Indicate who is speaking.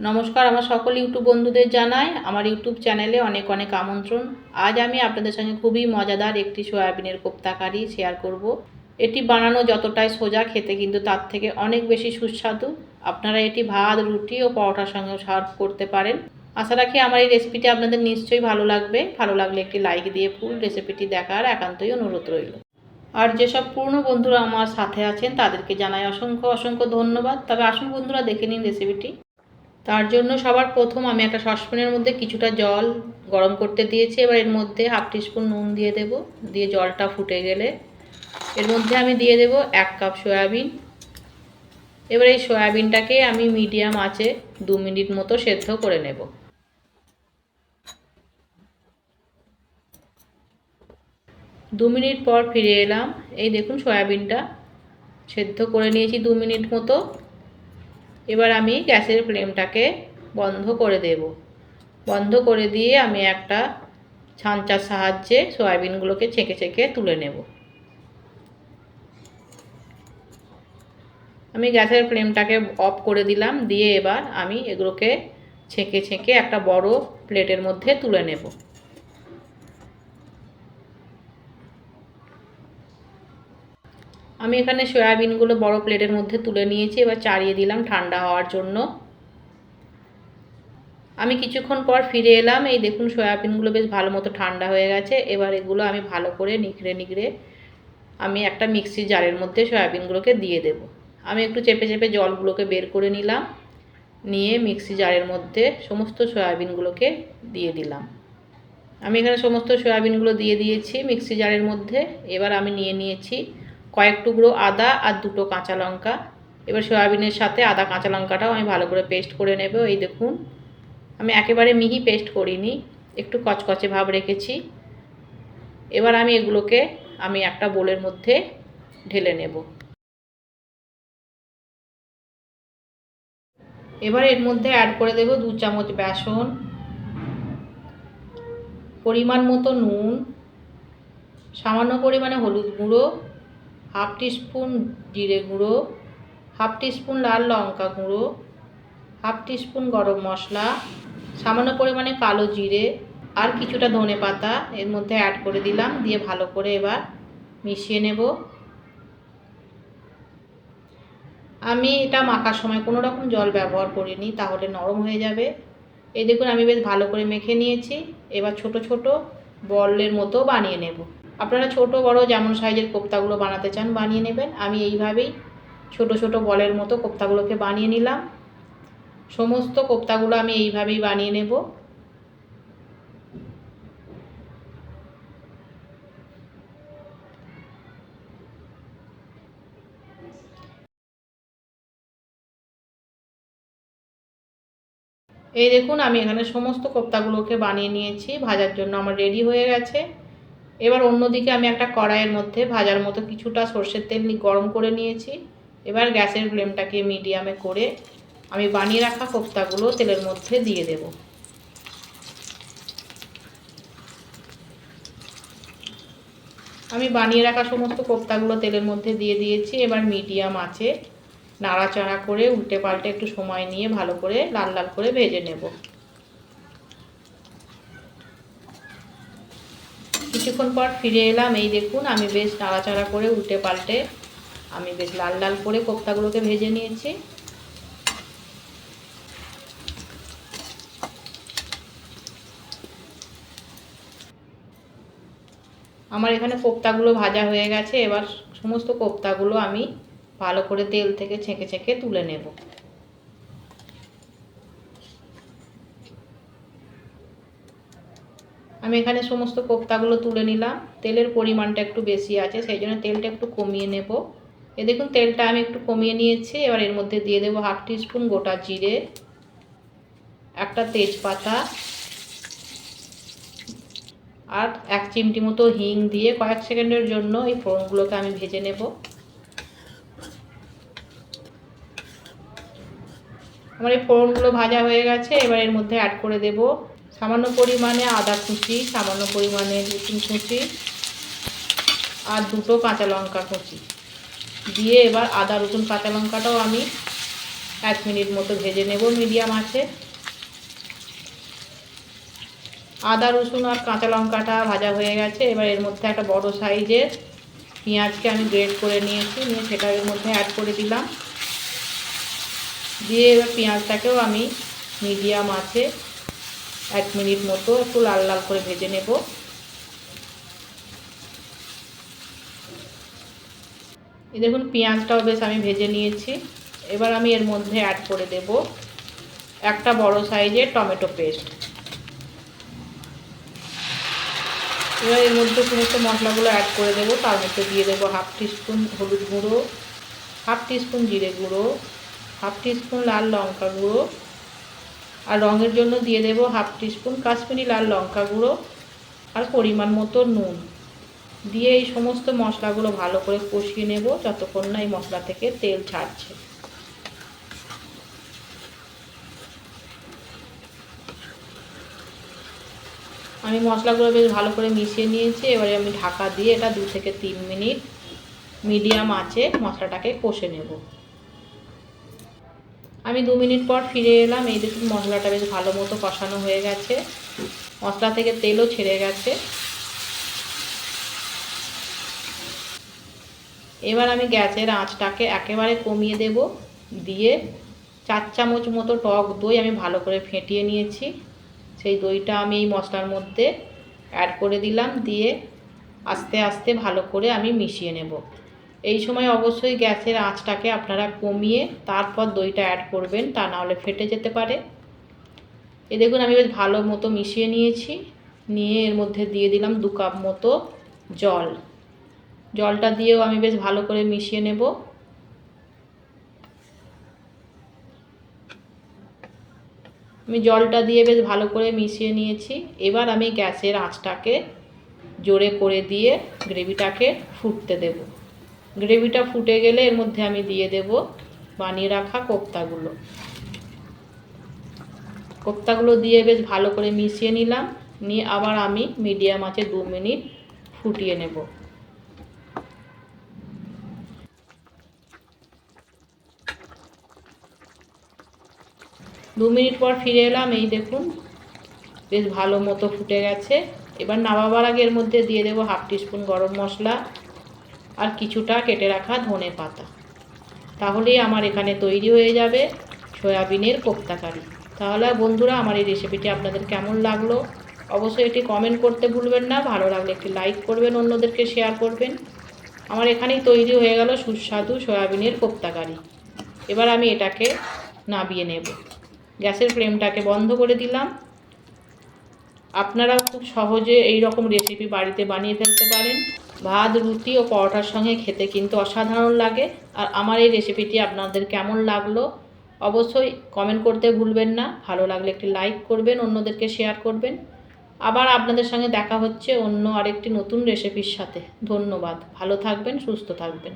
Speaker 1: নমস্কার আমার সকল ইউটিউব বন্ধুদের জানাই। আমার ইউটিউব চ্যানেলে অনেক অনেক আমন্ত্রণ। আজ আমি আপনাদের সঙ্গে খুবই মজাদার একটি সয়াবিনের কোপ্তা কারি শেয়ার করব। এটি বানানো যতটাই সোজা, খেতে কিন্তু তার থেকে অনেক বেশি সুস্বাদু। আপনারা এটি ভাত, রুটি ও পরোটার সঙ্গে সার্ভ করতে পারেন। আশা রাখি আমার এই রেসিপিটি আপনাদের নিশ্চয়ই ভালো লাগবে। ভালো লাগলে একটি লাইক দিয়ে ফুল রেসিপিটি দেখার একান্তই অনুরোধ রইল। আর যেসব পুরনো বন্ধুরা আমার সাথে আছেন, তাদেরকে জানাই অসংখ্য অসংখ্য ধন্যবাদ। তবে আসুন বন্ধুরা দেখে নিন রেসিপিটি তার জন্য সবার প্রথম আমি একটা সসপ্যানের মধ্যে কিছুটা জল গরম করতে দিয়েছি। এবার এর মধ্যে হাফ টিস্পুন নুন দিয়ে দেব, দিয়ে জলটা ফুটে গেলে। এর মধ্যে আমি দিয়ে দেব এক কাপ সয়াবিন। এবার এই সয়াবিনটাকে আমি মিডিয়াম আঁচে দু মিনিট মতো সেদ্ধ করে নেব। দু মিনিট পর ফিরে এলাম। এই দেখুন সয়াবিনটা সেদ্ধ করে নিয়েছি দু মিনিট মতো। এবার আমি গ্যাসের ফ্লেমটাকে বন্ধ করে দেব। বন্ধ করে দিয়ে আমি একটা ছাঁচার সাহায্যে সয়াবিনগুলোকে ছেঁকে ছেঁকে তুলে নেব। আমি গ্যাসের ফ্লেমটাকে অফ করে দিলাম, দিয়ে এবার আমি এগুলোকে ছেঁকে ছেঁকে একটা বড় প্লেটের মধ্যে তুলে নেব। আমি এখানে সয়াবিনগুলো বড় প্লেটের মধ্যে তুলে নিয়েছি, এবার চাড়িয়ে দিলাম ঠান্ডা হওয়ার জন্য। আমি কিছুক্ষণ পর ফিরে এলাম, এই দেখুন সয়াবিনগুলো বেশ ভালো মতো ঠান্ডা হয়ে গেছে। এবার এগুলো আমি ভালো করে নিখড়ে নিখড়ে আমি একটা মিক্সি জারের মধ্যে সয়াবিনগুলোকে দিয়ে দেব। আমি একটু চেপে চেপে জলগুলোকে বের করে নিলাম, নিয়ে মিক্সি জারের মধ্যে সমস্ত সয়াবিনগুলোকে দিয়ে দিলাম। আমি এখানে সমস্ত সয়াবিনগুলো দিয়ে দিয়েছি মিক্সি জারের মধ্যে। এবার আমি নিয়ে নিয়েছি কয়েক টুকরো আদা আর দুটো কাঁচা লঙ্কা। এবার সয়াবিনের সাথে আদা কাঁচা লঙ্কাটাও আমি ভালো করে পেস্ট করে নেব, এই দেখুন। আমি একেবারে মিহি পেস্ট করিনি, একটু কচকচে ভাব রেখেছি। এবার আমি এগুলোকে আমি একটা বোলের মধ্যে ঢেলে নেব। এবার এর মধ্যে অ্যাড করে দেব দু চামচ বেসন, পরিমাণ মতো নুন, সামান্য পরিমাণে হলুদ গুঁড়ো হাফ টিস্পুন জিরে গুঁড়ো, হাফ টিস্পুন লাল লঙ্কা গুঁড়ো, হাফ টিস্পুন গরম মশলা, সামান্য পরিমাণে কালো জিরে আর কিছুটা ধনে পাতা এর মধ্যে অ্যাড করে দিলাম, দিয়ে ভালো করে এবার মিশিয়ে নেব। আমি এটা মাখার সময় কোনো রকম জল ব্যবহার করিনি, তাহলে নরম হয়ে যাবে। এই দেখুন আমি বেশ ভালো করে মেখে নিয়েছি, এবার ছোট ছোট বলের মতো বানিয়ে নেব। আপনারা ছোট, বড় যেমন সাইজের কোপ্তাগুলো বানাতে চান বানিয়ে নেবেন। আমি এইভাবেই ছোট ছোট বলের মতো কোপ্তাগুলোকে বানিয়ে নিলাম। সমস্ত কোপ্তাগুলো আমি এইভাবেই বানিয়ে নেব। এই দেখুন, আমি এখানে সমস্ত কোপ্তাগুলোকে বানিয়ে নিয়েছি। ভাজার জন্য আমার রেডি হয়ে গেছে। এবার অন্যদিকে আমি একটা কড়াইয়ের মধ্যে ভাজার মতো কিছুটা সর্ষের তেল গরম করে নিয়েছি। এবার গ্যাসের ফ্লেমটাকে মিডিয়ামে করে আমি বানিয়ে রাখা কোপ্তাগুলো তেলের মধ্যে দিয়ে দেব। আমি বানিয়ে রাখা সমস্ত কোপ্তাগুলো তেলের মধ্যে দিয়ে দিয়েছি। এবার মিডিয়াম আছে। নাড়াচাড়া করে উল্টে পাল্টে একটু সময় নিয়ে ভালো করে লাল লাল করে ভেজে নেব। কিছুক্ষণ পর ফিরে এলাম। এই দেখুন, আমি বেশ নাড়াচাড়া করে উল্টে পাল্টে আমি বেশ লাল লাল করে কোপ্তাগুলোকে ভেজে নিয়েছি। আমার এখানে কোপ্তাগুলো ভাজা হয়ে গেছে। এবার সমস্ত কোপ্তাগুলো আমি ভালো করে তেল থেকে ছেঁকে ছেঁকে তুলে নেব। আমি এখানে সমস্ত কোপ্তাগুলো তুলে নিলাম। তেলের পরিমাণটা একটু বেশি আছে, সেই জন্য তেলটা একটু কমিয়ে নেব। এ দেখুন, তেলটা আমি একটু কমিয়ে নিয়েছি। এবার এর মধ্যে দিয়ে দেবো হাফ টিস্পুন গোটা জিরে, একটা তেজপাতা আর এক চিমটি মতো হিং দিয়ে কয়েক সেকেন্ডের জন্য এই ফোড়নগুলোকে আমি ভেজে নেব। আমার এই ফোড়নগুলো ভাজা হয়ে গেছে। এবার এর মধ্যে অ্যাড করে দেব সামান্য পরিমাণে আদা কুচি, সামান্য পরিমাণে রসুন কুচি আর দুটো কাঁচা লঙ্কা কুচি। দিয়ে এবার আদা, রসুন, কাঁচা লঙ্কাটাও আমি এক মিনিট মতো ভেজে নেব মিডিয়াম আছে আদা, রসুন আর কাঁচা লঙ্কাটা ভাজা হয়ে গেছে। এবার এর মধ্যে একটা বড় সাইজের পেঁয়াজকে আমি গ্রেড করে নিয়েছি, নিয়ে সেটা এর মধ্যে অ্যাড করে দিলাম। দিয়ে এবার পেঁয়াজটাকেও আমি মিডিয়াম আছে এক মিনিট মতো একটু লাল লাল করে ভেজে নেব। এই দেখুন, পেঁয়াজটাও বেশ আমি ভেজে নিয়েছি। এবার আমি এর মধ্যে অ্যাড করে দেব একটা বড় সাইজের টমেটো পেস্ট। এবার এর মধ্যে সমস্ত মশলাগুলো অ্যাড করে দেবো। তার মধ্যে দিয়ে দেবো হাফ টিস্পুন হলুদ গুঁড়ো হাফ টিস্পুন জিরে গুঁড়ো হাফ টিস্পুন লাল লঙ্কা গুঁড়ো আর রঙের জন্য দিয়ে দেবো হাফ টিস্পুন কাশ্মীরি লাল লঙ্কা গুঁড়ো আর পরিমাণ মতো নুন। দিয়ে এই সমস্ত মশলাগুলো ভালো করে কষিয়ে নেব যতক্ষণ না এই মশলা থেকে তেল ছাড়ছে। আমি মশলাগুলো বেশ ভালো করে মিশিয়ে নিয়েছি, এবারে আমি ঢাকা দিয়ে এটা দু থেকে তিন মিনিট মিডিয়াম আঁচে মশলাটাকে কষে নেব। আমি দু মিনিট পর ফিরে এলাম। এই দেখুন, মশলাটা বেশ ভালো মতো কষানো হয়ে গেছে। মশলা থেকে তেলও ছেড়ে গেছে। এবার আমি গ্যাসের আঁচটাকে একেবারে কমিয়ে দেব। দিয়ে চার চামচ মতো টক দই আমি ভালো করে ফেটিয়ে নিয়েছি। সেই দইটা আমি এই মশলার মধ্যে অ্যাড করে দিলাম। দিয়ে আস্তে আস্তে ভালো করে আমি মিশিয়ে নেব। এই সময় অবশ্যই গ্যাসের আঁচটাকে আপনারা কমিয়ে তারপর দইটা অ্যাড করবেন, তা নাহলে ফেটে যেতে পারে। এ দেখুন, আমি বেশ ভালো মতো মিশিয়ে নিয়েছি। নিয়ে এর মধ্যে দিয়ে দিলাম দু কাপ মতো জল। জলটা দিয়েও আমি বেশ ভালো করে মিশিয়ে নেব। আমি জলটা দিয়ে বেশ ভালো করে মিশিয়ে নিয়েছি। এবার আমি গ্যাসের আঁচটাকে জোরে করে দিয়ে গ্রেভিটাকে ফুটতে দেব। গ্রেভিটা ফুটে গেলে এর মধ্যে আমি দিয়ে দেব বানিয়ে রাখা কোপ্তাগুলো। কোপ্তাগুলো দিয়ে বেশ ভালো করে মিশিয়ে নিলাম, নিয়ে আবার আমি মিডিয়াম আছে দু মিনিট ফুটিয়ে নেব। দু মিনিট পর ফিরে এলাম, এই দেখুন, বেশ ভালো মতো ফুটে গেছে। এবার নামাবার আগে এর মধ্যে দিয়ে দেবো হাফ টিস্পুন গরম মশলা। আর কিছুটা কেটে রাখা ধনে পাতা। তাহলেই আমার এখানে তৈরি হয়ে যাবে সয়াবিনের কোপ্তাকারি তাহলে বন্ধুরা, আমার এই রেসিপিটি আপনাদের কেমন লাগল? অবশ্যই এটি কমেন্ট করতে ভুলবেন না। ভালো লাগলে একটি লাইক করবেন, অন্যদেরকে শেয়ার করবেন। আমার এখানেই তৈরি হয়ে গেল সুস্বাদু সয়াবিনের কোপ্তাকারি এবার আমি এটাকে নাবিয়ে নেব। গ্যাসের ফ্লেমটাকে বন্ধ করে দিলাম। আপনারা খুব সহজে এই রকম রেসিপি বাড়িতে বানিয়ে ফেলতে পারেন। ভাত, রুটি ও পরোটার সঙ্গে খেতে কিন্তু অসাধারণ লাগে। আর আমার এই রেসিপিটি আপনাদের কেমন লাগল অবশ্যই কমেন্ট করতে ভুলবেন না। ভালো লাগলে একটি লাইক করবেন, অন্যদেরকে শেয়ার করবেন। আবার আপনাদের সঙ্গে দেখা হচ্ছে অন্য আরেকটি নতুন রেসিপির সাথে। ধন্যবাদ। ভালো থাকবেন, সুস্থ থাকবেন।